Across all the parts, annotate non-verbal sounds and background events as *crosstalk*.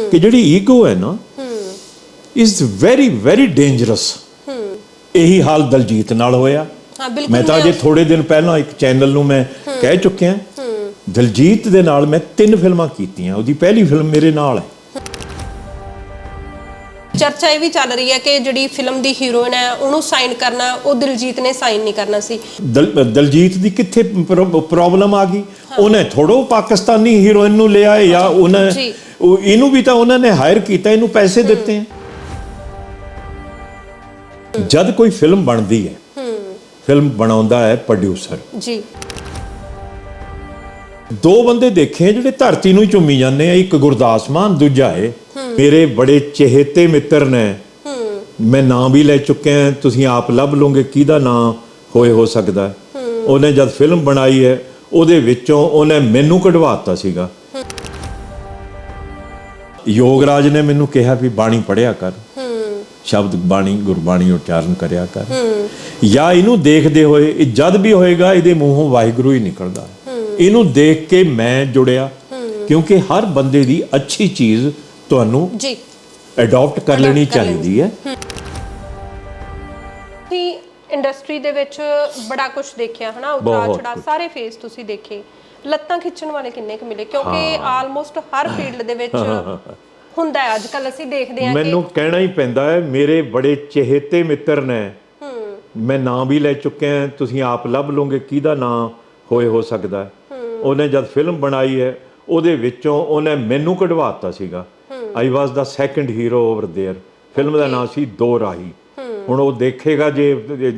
ਕਿ ਜਿਹੜੀ ਈਗੋ ਹੈ ਨਾ ਇਜ਼ ਵੈਰੀ ਵੈਰੀ ਡੇਂਜਰਸ ਇਹੀ ਹਾਲ ਦਲਜੀਤ ਨਾਲ ਹੋਇਆ। ਹਾਂ ਬਿਲਕੁਲ ਮੈਂ ਤਾਂ ਅਜੇ ਥੋੜੇ ਦਿਨ ਪਹਿਲਾਂ ਇੱਕ ਚੈਨਲ ਨੂੰ ਮੈਂ ਕਹਿ ਚੁੱਕਿਆ। ਦਲਜੀਤ ਦੇ ਨਾਲ ਮੈਂ ਤਿੰਨ ਫਿਲਮਾਂ ਕੀਤੀਆਂ। ਉਹਦੀ ਪਹਿਲੀ ਫਿਲਮ ਮੇਰੇ ਨਾਲ ਹੈ। ਚਰਚਾ ਇਹ ਵੀ ਚੱਲ ਰਹੀ ਹੈ ਕਿ ਜਿਹੜੀ ਫਿਲਮ ਦੀ ਹੀਰੋਇਨ ਹੈ ਉਹਨੂੰ ਸਾਈਨ ਕਰਨਾ ਉਹ ਦਿਲਜੀਤ ਨੇ ਸਾਈਨ ਨਹੀਂ ਕਰਨਾ ਸੀ। ਦਲ- ਦਲਜੀਤ ਦੀ ਕਿੱਥੇ ਪ੍ਰੋਬਲਮ ਆ ਗਈ? ਉਹਨੇ ਥੋੜੋ ਪਾਕਿਸਤਾਨੀ ਹੀਰੋਇਨ ਨੂੰ ਲਿਆ ਜਾਂ ਉਹਨੇ ਜੀ। ਉਹ ਇਹਨੂੰ ਵੀ ਤਾਂ ਉਹਨਾਂ ਨੇ ਹਾਇਰ ਕੀਤਾ ਇਹਨੂੰ ਪੈਸੇ ਦਿੱਤੇ। ਹੈ ਜਦ ਕੋਈ ਫਿਲਮ ਬਣਦੀ ਹੈ ਫਿਲਮ ਬਣਾਉਂਦਾ ਹੈ ਪ੍ਰੋਡਿਊਸਰ ਜੀ। ਦੋ ਬੰਦੇ ਦੇਖੇ ਜਿਹੜੇ ਧਰਤੀ ਨੂੰ ਹੀ ਚੁੰਮੀ ਜਾਂਦੇ ਆ, ਇੱਕ ਗੁਰਦਾਸ ਮਾਨ, ਦੂਜਾ ਹੈ ਮੇਰੇ ਬੜੇ ਚਹੇਤੇ ਮਿੱਤਰ ਨੇ। ਮੈਂ ਨਾਂ ਵੀ ਲੈ ਚੁੱਕਿਆ ਤੁਸੀਂ ਆਪ ਲੱਭ ਲਓਗੇ, ਕਿਹਦਾ ਨਾਂ ਹੋਏ ਹੋ ਸਕਦਾ ਉਹਨੇ ਜਦ ਫਿਲਮ ਬਣਾਈ ਹੈ, ਉਹਦੇ ਵਿੱਚੋਂ ਉਹਨੇ ਮੈਨੂੰ ਕਢਵਾਤਾ ਸੀਗਾ। ਯੋਗਰਾਜ ਨੇ ਮੈਨੂੰ ਕਿਹਾ ਵੀ ਬਾਣੀ ਪੜਿਆ ਕਰ। ਸ਼ਬਦ ਬਾਣੀ, ਗੁਰਬਾਣੀ ਉਚਾਰਨ ਕਰਿਆ ਕਰ। ਜਾਂ ਇਹਨੂੰ ਦੇਖਦੇ ਹੋਏ, ਇਹ ਜਦ ਵੀ ਹੋਏਗਾ, ਇਹਦੇ ਮੂੰਹੋਂ ਵਾਹਿਗੁਰੂ ਹੀ ਨਿਕਲਦਾ। ਇਹਨੂੰ ਦੇਖ ਕੇ ਮੈਂ ਜੁੜਿਆ। ਕਿਉਂਕਿ ਹਰ ਬੰਦੇ ਦੀ ਅੱਛੀ ਚੀਜ਼ ਤੁਹਾਨੂੰ ਜੀ। ਅਡਾਪਟ ਕਰ ਲੈਣੀ। ਚਾਹੀਦੀ ਹੈ। ਤੁਸੀਂ ਇੰਡਸਟਰੀ ਦੇ ਵਿੱਚ ਬੜਾ ਕੁਝ ਦੇਖਿਆ ਹਨਾ? ਉਤਰਾ ਚੜਾ। ਸਾਰੇ ਫੇਸ ਤੁਸੀਂ ਦੇਖੇ। ਲੱਤਾਂ ਖਿੱਚਣ ਵਾਲੇ ਕਿੰਨੇ ਕੁ ਮਿਲੇ? ਕਿਉਂਕਿ ਆਲਮੋਸਟ ਹਰ ਫੀਲਡ ਦੇ ਵਿੱਚ *laughs* ਹੁੰਦਾ ਹੈ। ਅੱਜ ਕੱਲ ਅਸੀਂ ਦੇਖਦੇ ਹਾਂ ਕਿ ਮੈਨੂੰ ਕਹਿਣਾ ਹੀ ਪੈਂਦਾ ਹੈ ਮੇਰੇ ਬੜੇ ਚਹੇਤੇ ਮਿੱਤਰ ਨੇ। ਮੈਂ ਨਾਂ ਵੀ ਲੈ ਚੁੱਕਿਆ ਤੁਸੀਂ ਆਪ ਲੱਭ ਲਓਗੇ ਕਿਹਦਾ ਨਾਂ ਹੋਏ ਹੋ ਸਕਦਾ ਹੈ। ਉਹਨੇ ਜਦ ਫਿਲਮ ਬਣਾਈ ਹੈ ਉਹਦੇ ਵਿੱਚੋਂ ਉਹਨੇ ਮੈਨੂੰ ਕਢਵਾਤਾ ਸੀਗਾ I was the second hero over there film ਦਾ ਨਾਮ ਸੀ ਦੋ ਰਾਹੀ ਹੁਣ ਉਹ ਦੇਖੇਗਾ ਜੇ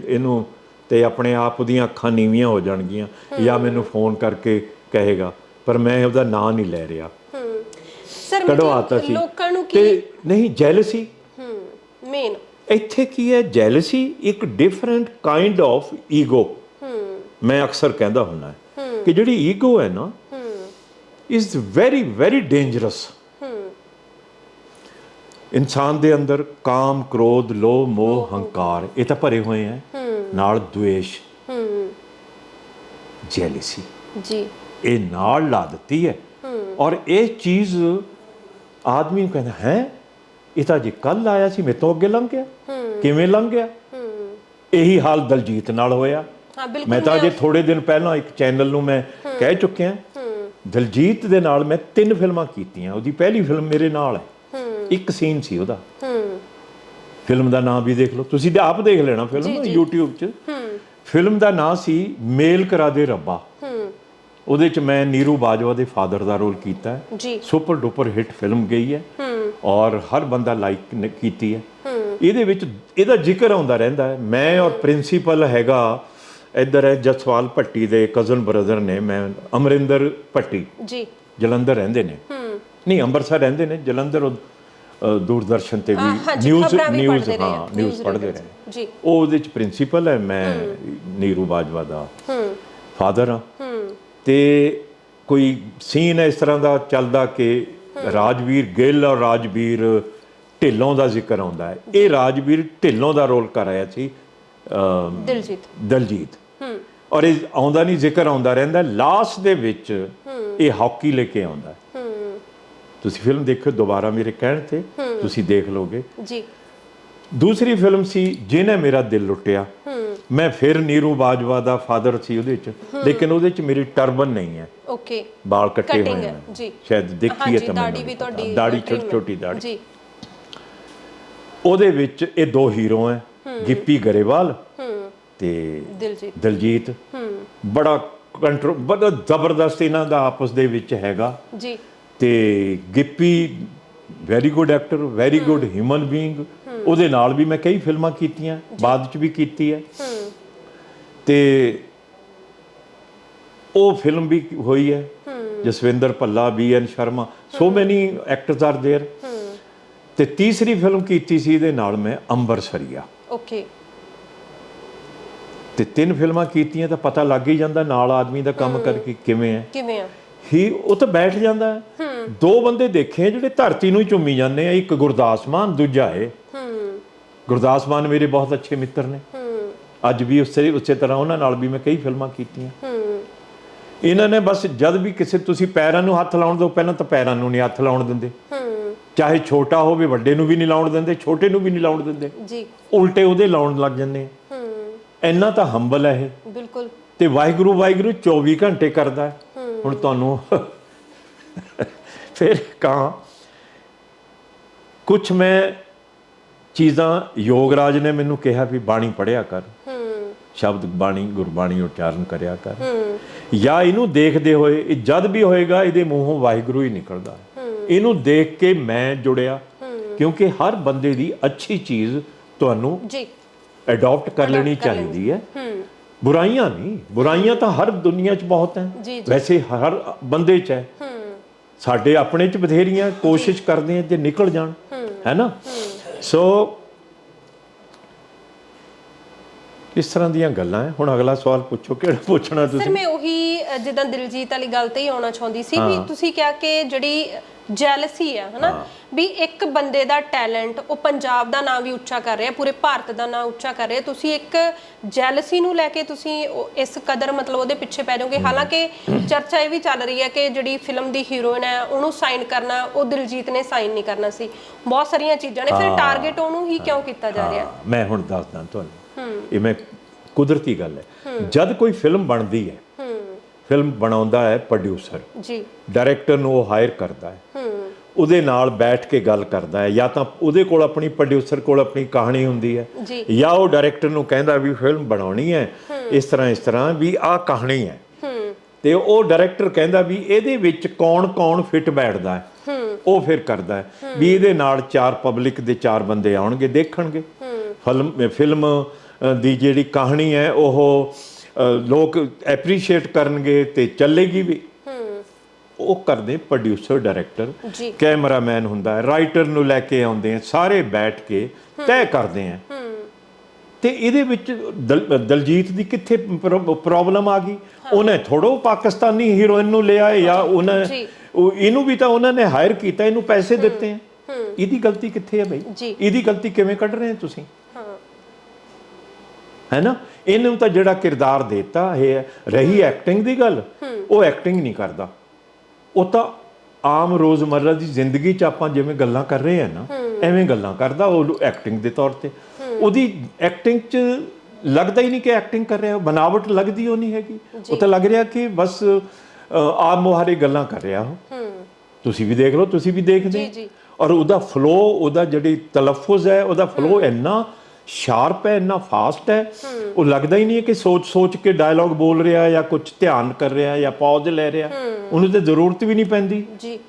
ਇਹਨੂੰ ਤੇ ਆਪਣੇ ਆਪ ਉਹਦੀਆਂ ਅੱਖਾਂ ਨੀਵੀਆਂ ਹੋ ਜਾਣਗੀਆਂ ਜਾਂ ਮੈਨੂੰ ਫੋਨ ਕਰਕੇ ਕਹੇਗਾ ਪਰ ਮੈਂ ਉਹਦਾ ਨਾਂ ਨਹੀਂ ਲੈ ਰਿਹਾ ਸਰ ਕਢਵਾਤਾ ਮਤਲਬ ਸੀ ਲੋਕਾਂ ਨੂੰ ਕੀ ਤੇ ਨਹੀਂ ਜੈਲਸੀ ਹੂੰ ਮੇਨ ਇੱਥੇ ਕੀ ਹੈ ਜੈਲਸੀ ਇੱਕ ਡਿਫਰੈਂਟ ਕਾਈਂਡ ਆਫ ਈਗੋ ਮੈਂ ਅਕਸਰ ਕਹਿੰਦਾ ਹੁੰਨਾ ਹੈ ਕਿ ਜਿਹੜੀ ਈਗੋ ਹੈ ਨਾ ਇਜ਼ ਵੈਰੀ ਵੈਰੀ ਡੇਂਜਰਸ ਇਨਸਾਨ ਦੇ ਅੰਦਰ ਕਾਮ ਕ੍ਰੋਧ ਲੋਭ ਮੋਹ ਹੰਕਾਰ ਇਹ ਤਾਂ ਭਰੇ ਹੋਏ ਹੈ। ਨਾਲ ਦੁਵੇਸ਼ ਜੈਲਸੀ। ਜੀ। ਇਹ ਨਾਲ ਲਾ ਦਿੱਤੀ ਹੈ। ਔਰ ਇਹ ਚੀਜ਼ ਆਦਮੀ ਨੂੰ ਕਹਿੰਦਾ ਹੈ? ਇਹ ਤਾਂ ਜੀ ਕੱਲ ਆਇਆ ਸੀ ਮੇਰੇ ਤੋਂ ਅੱਗੇ ਲੰਘ ਗਿਆ। ਕਿਵੇਂ ਲੰਘ ਗਿਆ? ਇਹੀ ਹਾਲ ਦਲਜੀਤ ਨਾਲ ਹੋਇਆ। ਬਿਲਕੁਲ ਮੈਂ ਤਾਂ ਅਜੇ ਥੋੜੇ ਦਿਨ ਪਹਿਲਾਂ ਇੱਕ ਚੈਨਲ ਨੂੰ ਮੈਂ ਕਹਿ ਚੁੱਕਿਆ। ਦਲਜੀਤ ਦੇ ਨਾਲ ਮੈਂ ਤਿੰਨ ਫਿਲਮਾਂ ਕੀਤੀਆਂ। ਉਹਦੀ ਪਹਿਲੀ ਫਿਲਮ ਮੇਰੇ ਨਾਲ ਹੈ। ਇੱਕ ਸੀਨ ਸੀ ਉਹਦਾ। ਹੂੰ। ਫਿਲਮ ਦਾ ਨਾਮ ਵੀ ਦੇਖ ਲਓ। ਤੁਸੀਂ ਤੇ ਆਪ ਦੇਖ ਲੈਣਾ ਫਿਲਮ YouTube 'ਚ। ਫਿਲਮ ਦਾ ਨਾਮ ਸੀ ਮੇਲ ਕਰਾ ਦੇ ਰੱਬਾ। ਹੂੰ। ਉਹਦੇ 'ਚ ਮੈਂ ਨੀਰੂ ਬਾਜਵਾ ਦੇ ਫਾਦਰ ਦਾ ਰੋਲ ਕੀਤਾ ਹੈ। ਸੁਪਰ ਡੁਪਰ ਹਿੱਟ ਫਿਲਮ ਗਈ ਹੈ। ਹੂੰ। ਔਰ ਹਰ ਬੰਦਾ ਲਾਈਕ ਕੀਤੀ ਹੈ। ਇਹਦੇ ਵਿੱਚ ਇਹਦਾ ਜ਼ਿਕਰ ਆਉਂਦਾ ਰਹਿੰਦਾ ਹੈ। ਮੈਂ ਔਰ ਪ੍ਰਿੰਸੀਪਲ ਹੈਗਾ ਇੱਧਰ ਹੈ ਜਸਵਾਲ ਭੱਟੀ ਦੇ ਕਜ਼ਨ ਬ੍ਰਦਰ ਨੇ ਮੈਂ ਅਮਰਿੰਦਰ ਭੱਟੀ। ਜੀ। ਜਲੰਧਰ ਰਹਿੰਦੇ ਨੇ। ਹੂੰ। ਨਹੀਂ ਅੰਮ੍ਰਿਤਸਰ ਰਹਿੰਦੇ ਨੇ ਜਲੰਧਰ ਦੂਰਦਰਸ਼ਨ ਤੇ ਵੀ ਨਿਊਜ਼ ਨਿਊਜ਼ ਹਾਂ ਨਿਊਜ਼ ਪੜ੍ਹਦੇ। ਰਹੇ ਜੀ। ਉਹ ਉਹਦੇ ਚ ਪ੍ਰਿੰਸੀਪਲ ਹੈ ਮੈਂ ਨੀਰੂ ਬਾਜਵਾ ਦਾ ਹੂੰ। ਫਾਦਰ ਹਾਂ। ਹੂੰ। ਤੇ ਕੋਈ ਸੀਨ ਇਸ ਤਰ੍ਹਾਂ ਦਾ ਚੱਲਦਾ ਕਿ ਰਾਜਵੀਰ ਗਿੱਲ ਔਰ ਰਾਜਵੀਰ ਢਿੱਲੋਂ ਦਾ ਜ਼ਿਕਰ ਆਉਂਦਾ ਹੈ। ਇਹ ਰਾਜਵੀਰ ਢਿੱਲੋਂ ਦਾ ਰੋਲ ਕਰ ਰਿਹਾ ਸੀ। ਦਿਲਜੀਤ। ਦਲਜੀਤ। ਹੂੰ। ਔਰ ਇਹ ਆਉਂਦਾ ਨਹੀਂ ਜ਼ਿਕਰ ਆਉਂਦਾ ਰਹਿੰਦਾ ਲਾਸਟ ਦੇ ਵਿੱਚ ਇਹ ਹਾਕੀ ਲੈ ਕੇ ਆਉਂਦਾ। ਹੈ। ਤੁਸੀਂ ਫਿਲਮ ਦੇਖੋ ਦੁਬਾਰਾ ਮੇਰੇ ਕਹਿਣ ਤੇ ਤੁਸੀਂ ਦੇਖ ਲੋਗੇ। ਜੀ। ਦੂਸਰੀ ਫਿਲਮ ਸੀ ਜਿਹਨੇ ਮੇਰਾ ਦਿਲ ਲੁੱਟਿਆ। ਮੈਂ ਫਿਰ ਨੀਰੂ ਬਾਜਵਾ ਦਾ ਫਾਦਰ ਸੀ ਉਹਦੇ ਚ ਲੇਕਿਨ ਉਹਦੇ ਚ ਮੇਰੀ ਟਰਬਨ ਨਹੀਂ ਹੈ। ਓਕੇ। ਬਾਲ ਕੱਟੇ ਹੋਏ ਨੇ। ਜੀ। ਸ਼ਾਇਦ ਦੇਖੀ ਹੈ ਹਾਂਜੀ ਤਾਂ ਦਾੜੀ ਵੀ। ਤੁਹਾਡੀ ਦਾੜੀ ਛੋਟੀ। ਛੋਟੀ ਦਾੜੀ ਜੀ। ਉਹਦੇ ਵਿੱਚ ਇਹ ਦੋ ਹੀਰੋ ਹੈ। ਗਿੱਪੀ ਗਰੇਵਾਲ ਹੂੰ ਤੇ ਦਿਲਜੀਤ ਦਲਜੀਤ ਹੂੰ ਬੜਾ ਕੰਟਰੋ ਬੜਾ ਜ਼ਬਰਦਸਤ ਇਹਨਾਂ ਦਾ ਆਪਸ ਦੇ ਵਿੱਚ ਹੈਗਾ ਜੀ ਤੇ Gippy very good actor very good human being ਉਹਦੇ ਨਾਲ ਵੀ ਮੈਂ ਕਈ ਫਿਲਮਾਂ ਕੀਤੀਆਂ ਬਾਅਦ ਚ ਵੀ ਕੀਤੀ ਹੈ ਹੂੰ ਤੇ ਉਹ ਫਿਲਮ ਵੀ ਹੋਈ ਹੈ Jaswinder Bhalla B N Sharma so many actors are there ਤੇ ਤੀਸਰੀ ਫਿਲਮ ਕੀਤੀ ਸੀ ਇਹਦੇ ਨਾਲ ਮੈਂ ਅੰਬਰਸਰੀਆ ਓਕੇ ਤੇ ਤਿੰਨ ਫਿਲਮਾਂ ਕੀਤੀਆਂ ਤਾਂ ਪਤਾ ਲੱਗ ਹੀ ਜਾਂਦਾ ਨਾਲ ਆਦਮੀ ਦਾ ਕੰਮ ਕਰਕੇ ਕਿਵੇਂ ਹੈ। ਕਿਵੇਂ ਆ? ਹੀ ਉਹ ਤਾਂ ਬੈਠ ਜਾਂਦਾ ਹੈ। ਦੋ ਬੰਦੇ ਦੇਖੇ ਜਿਹੜੇ ਧਰਤੀ ਨੂੰ ਹੀ ਚੁੰਮੀ ਜਾਂਦੇ ਆ। ਇੱਕ ਗੁਰਦਾਸ ਮਾਨ ਦੂਜਾ ਹੈ ਹੂੰ। ਗੁਰਦਾਸ ਮਾਨ ਮੇਰੇ ਬਹੁਤ ਅੱਛੇ ਮਿੱਤਰ ਨੇ। ਹੂੰ। ਅੱਜ ਵੀ ਉਸੇ ਉਸੇ ਤਰ੍ਹਾਂ ਉਹਨਾਂ ਨਾਲ ਵੀ ਮੈਂ ਕਈ ਫਿਲਮਾਂ ਕੀਤੀਆਂ। ਹੂੰ। ਇਹਨਾਂ ਨੇ ਬਸ ਜਦ ਵੀ ਕਿਸੇ ਤੁਸੀਂ ਪੈਰਾਂ ਨੂੰ ਹੱਥ ਲਾਉਣ ਦੋ ਪਹਿਲਾਂ ਤਾਂ ਪੈਰਾਂ ਨੂੰ ਨਹੀਂ ਹੱਥ ਲਾਉਣ ਦਿੰਦੇ। ਚਾਹੇ ਛੋਟਾ ਹੋਵੇ ਵੱਡੇ ਨੂੰ ਵੀ ਨਹੀਂ ਲਾਉਣ ਦਿੰਦੇ ਛੋਟੇ ਨੂੰ ਵੀ ਨਹੀਂ ਲਾਉਣ ਦਿੰਦੇ। ਜੀ। ਉਲਟੇ ਉਹਦੇ ਲਾਉਣ ਲੱਗ ਜਾਂਦੇ। ਹੂੰ। ਇੰਨਾ ਤਾਂ ਹੰਬਲ ਹੈ ਇਹ। ਬਿਲਕੁਲ। ਤੇ ਵਾਹਿਗੁਰੂ ਵਾਹਿਗੁਰੂ 24 ਘੰਟੇ ਕਰਦਾ ਹੈ। ਹੁਣ ਤੁਹਾਨੂੰ ਫਿਰ ਕਹਾਂ। ਕੁਝ ਮੈਂ ਚੀਜ਼ਾਂ ਯੋਗਰਾਜ ਨੇ ਮੈਨੂੰ ਕਿਹਾ ਵੀ ਬਾਣੀ ਪੜਿਆ ਕਰ। ਹੂੰ। ਸ਼ਬਦ ਬਾਣੀ ਗੁਰਬਾਣੀ ਉਚਾਰਨ ਕਰਿਆ ਕਰ। ਹੂੰ। ਜਾਂ ਇਹਨੂੰ ਦੇਖਦੇ ਹੋਏ ਇਹ ਜਦ ਵੀ ਹੋਏਗਾ ਇਹਦੇ ਮੂੰਹੋਂ ਵਾਹਿਗੁਰੂ ਹੀ ਨਿਕਲਦਾ। ਇਹਨੂੰ ਦੇਖ ਕੇ ਮੈਂ ਜੁੜਿਆ। ਕਿਉਂਕਿ ਹਰ ਬੰਦੇ ਦੀ ਅੱਛੀ ਚੀਜ਼ ਤੁਹਾਨੂੰ ਜੀ। ਅਡਾਪਟ ਕਰ ਲੈਣੀ ਚਾਹੀਦੀ ਹੈ। ਹੂੰ। ਬੁਰਾਈਆਂ ਨਹੀਂ। ਬੁਰਾਈਆਂ ਤਾਂ ਹਰ ਦੁਨੀਆ 'ਚ ਬਹੁਤ ਹੈ। ਵੈਸੇ ਹਰ ਬੰਦੇ 'ਚ ਹੈ। ਹੂੰ। ਸਾਡੇ ਆਪਣੇ 'ਚ ਬਥੇਰੀਆਂ ਕੋਸ਼ਿਸ਼ ਕਰਦੇ ਆ ਜੇ ਨਿਕਲ ਜਾਣ। ਹੈ। ਨਾ? ਸੋ ਇਸ ਤਰ੍ਹਾਂ ਦੀਆਂ ਗੱਲਾਂ ਹੈ। ਹੁਣ ਅਗਲਾ ਸਵਾਲ ਪੁੱਛੋ ਕਿਹੜਾ ਪੁੱਛਣਾ ਸਰ ਤੁਸੀਂ? ਮੈਂ ਉਹੀ ਜਿੱਦਾਂ ਦਿਲਜੀਤ ਵਾਲੀ ਗੱਲ ਤੇ ਹੀ ਆਉਣਾ ਚਾਹੁੰਦੀ ਸੀ ਵੀ ਤੁਸੀਂ ਕਿਹਾ ਕਿ ਜਿਹੜੀ ਜੈਲਸੀ ਹੈ ਹਨਾ? ਵੀ ਇੱਕ ਬੰਦੇ ਦਾ ਟੈਲੈਂਟ ਉਹ ਪੰਜਾਬ ਦਾ ਨਾਮ ਵੀ ਉੱਚਾ ਕਰ ਰਿਹਾ ਪੂਰੇ ਭਾਰਤ ਦਾ ਨਾਮ ਉੱਚਾ ਕਰ ਰਿਹਾ। ਤੁਸੀਂ ਇੱਕ ਜੈਲਸੀ ਨੂੰ ਲੈ ਕੇ ਤੁਸੀਂ ਇਸ ਕਦਰ ਮਤਲਬ ਉਹਦੇ ਪਿੱਛੇ ਪੈ ਜਾਓਗੇ। ਹਾਲਾਂਕਿ ਚਰਚਾ ਇਹ ਵੀ ਚੱਲ ਰਹੀ ਹੈ ਕਿ ਜਿਹੜੀ ਫਿਲਮ ਦੀ ਹੀਰੋਇਨ ਹੈ ਉਹਨੂੰ ਸਾਈਨ ਕਰਨਾ ਉਹ ਦਿਲਜੀਤ ਨੇ ਸਾਈਨ ਨਹੀਂ ਕਰਨਾ ਸੀ। ਬਹੁਤ ਸਾਰੀਆਂ ਚੀਜ਼ਾਂ ਨੇ। ਫਿਰ ਟਾਰਗੇਟ ਉਹਨੂੰ ਹੀ ਕਿਉਂ ਕੀਤਾ ਜਾ ਰਿਹਾ? ਮੈਂ ਹੁਣ ਦੱਸਦਾ ਤੁਹਾਨੂੰ। ਇਹ ਮੈਂ ਕੁਦਰਤੀ ਗੱਲ ਹੈ। ਜਦ ਕੋਈ ਫਿਲਮ ਬਣਦੀ ਹੂੰ ਫਿਲਮ ਬਣਾਉਂਦਾ ਹੈ ਪ੍ਰੋਡਿਊਸਰ ਜੀ। ਡਾਇਰੈਕਟਰ ਨੂੰ ਉਹ ਹਾਇਰ ਕਰਦਾ ਹੈ। ਹੂੰ। ਉਹਦੇ ਨਾਲ ਬੈਠ ਕੇ ਗੱਲ ਕਰਦਾ ਹੈ। ਜਾਂ ਤਾਂ ਉਹਦੇ ਕੋਲ ਆਪਣੀ ਪ੍ਰੋਡਿਊਸਰ ਕੋਲ ਆਪਣੀ ਕਹਾਣੀ ਹੁੰਦੀ ਹੈ। ਜੀ। ਉਹ ਡਾਇਰੈਕਟਰ ਨੂੰ ਕਹਿੰਦਾ ਵੀ ਫਿਲਮ ਬਣਾਉਣੀ ਹੈ। ਇਸ ਤਰ੍ਹਾਂ ਇਸ ਤਰ੍ਹਾਂ ਵੀ ਆਹ ਕਹਾਣੀ ਹੈ। ਹੂੰ। ਤੇ ਉਹ ਡਾਇਰੈਕਟਰ ਕਹਿੰਦਾ ਵੀ ਇਹਦੇ ਵਿੱਚ ਕੌਣ-ਕੌਣ ਫਿੱਟ ਬੈਠਦਾ ਹੈ। ਹੂੰ। ਉਹ ਫਿਰ ਕਰਦਾ ਹੈ ਵੀ ਇਹਦੇ ਨਾਲ ਚਾਰ ਪਬਲਿਕ ਦੇ ਚਾਰ ਬੰਦੇ ਆਉਣਗੇ ਦੇਖਣਗੇ। ਫਿਲਮ ਫਿਲਮ ਦੀ ਜਿਹੜੀ ਕਹਾਣੀ ਹੈ ਉਹ ਲੋਕ ਐਪਰੀਸ਼ੀਏਟ ਕਰਨਗੇ ਤੇ ਚੱਲੇਗੀ ਵੀ। ਉਹ ਕਰਦੇ ਪ੍ਰੋਡਿਊਸਰ ਡਾਇਰੈਕਟਰ ਕੈਮਰਾਮੈਨ ਹੁੰਦਾ ਹੈ ਰਾਈਟਰ ਨੂੰ ਲੈ ਕੇ ਆਉਂਦੇ ਆ ਸਾਰੇ ਬੈਠ ਕੇ ਤੈਅ ਕਰਦੇ ਆ ਹੂੰ। ਤੇ ਇਹਦੇ ਵਿੱਚ ਦਲ- ਦਲਜੀਤ ਦੀ ਕਿੱਥੇ ਪ੍ਰੋਬਲਮ ਆ ਗਈ? ਉਹਨੇ ਥੋੜੋ ਪਾਕਿਸਤਾਨੀ ਹੀਰੋਇਨ ਨੂੰ ਲਿਆ ਜਾਂ ਉਹਨੇ ਇਹਨੂੰ ਵੀ ਤਾਂ ਉਹਨਾਂ ਨੇ ਹਾਇਰ ਕੀਤਾ ਇਹਨੂੰ ਪੈਸੇ ਦਿੱਤੇ ਆ ਇਹਦੀ ਗਲਤੀ ਕਿੱਥੇ ਹੈ ਬਈ। ਇਹਦੀ ਗਲਤੀ ਕਿਵੇਂ ਕੱਢ ਰਹੇ ਹੋ ਤੁਸੀਂ? ਹਾਂ ਹੈ ਨਾ ਇਹਨੂੰ ਤਾਂ ਜਿਹੜਾ ਕਿਰਦਾਰ ਦਿੱਤਾ ਇਹ ਰਹੀ ਐਕਟਿੰਗ ਦੀ ਗੱਲ ਉਹ ਐਕਟਿੰਗ ਨਹੀਂ ਕਰਦਾ। ਉਹ ਤਾਂ ਆਮ ਰੋਜ਼ਮਰਰਾ ਦੀ ਜ਼ਿੰਦਗੀ 'ਚ ਆਪਾਂ ਜਿਵੇਂ ਗੱਲਾਂ ਕਰ ਰਹੇ ਆ ਨਾ ਐਵੇਂ ਗੱਲਾਂ ਕਰਦਾ ਉਹ ਐਕਟਿੰਗ ਦੇ ਤੌਰ ਤੇ। ਉਹਦੀ ਐਕਟਿੰਗ 'ਚ ਲੱਗਦਾ ਹੀ ਨਹੀਂ ਕਿ ਐਕਟਿੰਗ ਕਰ ਰਿਹਾ ਬਨਾਵਟ ਲੱਗਦੀ ਉਹ ਨਹੀਂ ਹੈਗੀ। ਉਹ ਤਾਂ ਲੱਗ ਰਿਹਾ ਕਿ ਬਸ ਆਪ ਮੁਹਾਰੇ ਗੱਲਾਂ ਕਰ ਰਿਹਾ ਉਹ। ਹੂੰ। ਤੁਸੀਂ ਵੀ ਦੇਖ ਲਓ ਤੁਸੀਂ ਵੀ ਦੇਖਦੇ ਜੀ, ਹੋ। ਜੀ। ਔਰ ਉਹਦਾ ਫਲੋ ਉਹਦਾ ਜਿਹੜੀ ਤਲਫੁਜ਼ ਹੈ ਉਹਦਾ ਫਲੋ ਇੰਨਾ ਸ਼ਾਰਪ ਹੈ ਇੰਨਾ ਫਾਸਟ ਹੈ। ਉਹ ਲੱਗਦਾ ਹੀ ਨਹੀਂ ਹੈ ਕਿ ਸੋਚ ਸੋਚ ਕੇ ਡਾਇਲੌਗ ਬੋਲ ਰਿਹਾ ਜਾਂ ਕੁਝ ਧਿਆਨ ਕਰ ਰਿਹਾ ਜਾਂ ਪੌਜ਼ ਲੈ ਰਿਹਾ ਉਹਨੂੰ ਤੇ ਜ਼ਰੂਰਤ ਵੀ ਨਹੀਂ ਪੈਂਦੀ। ਜੀ।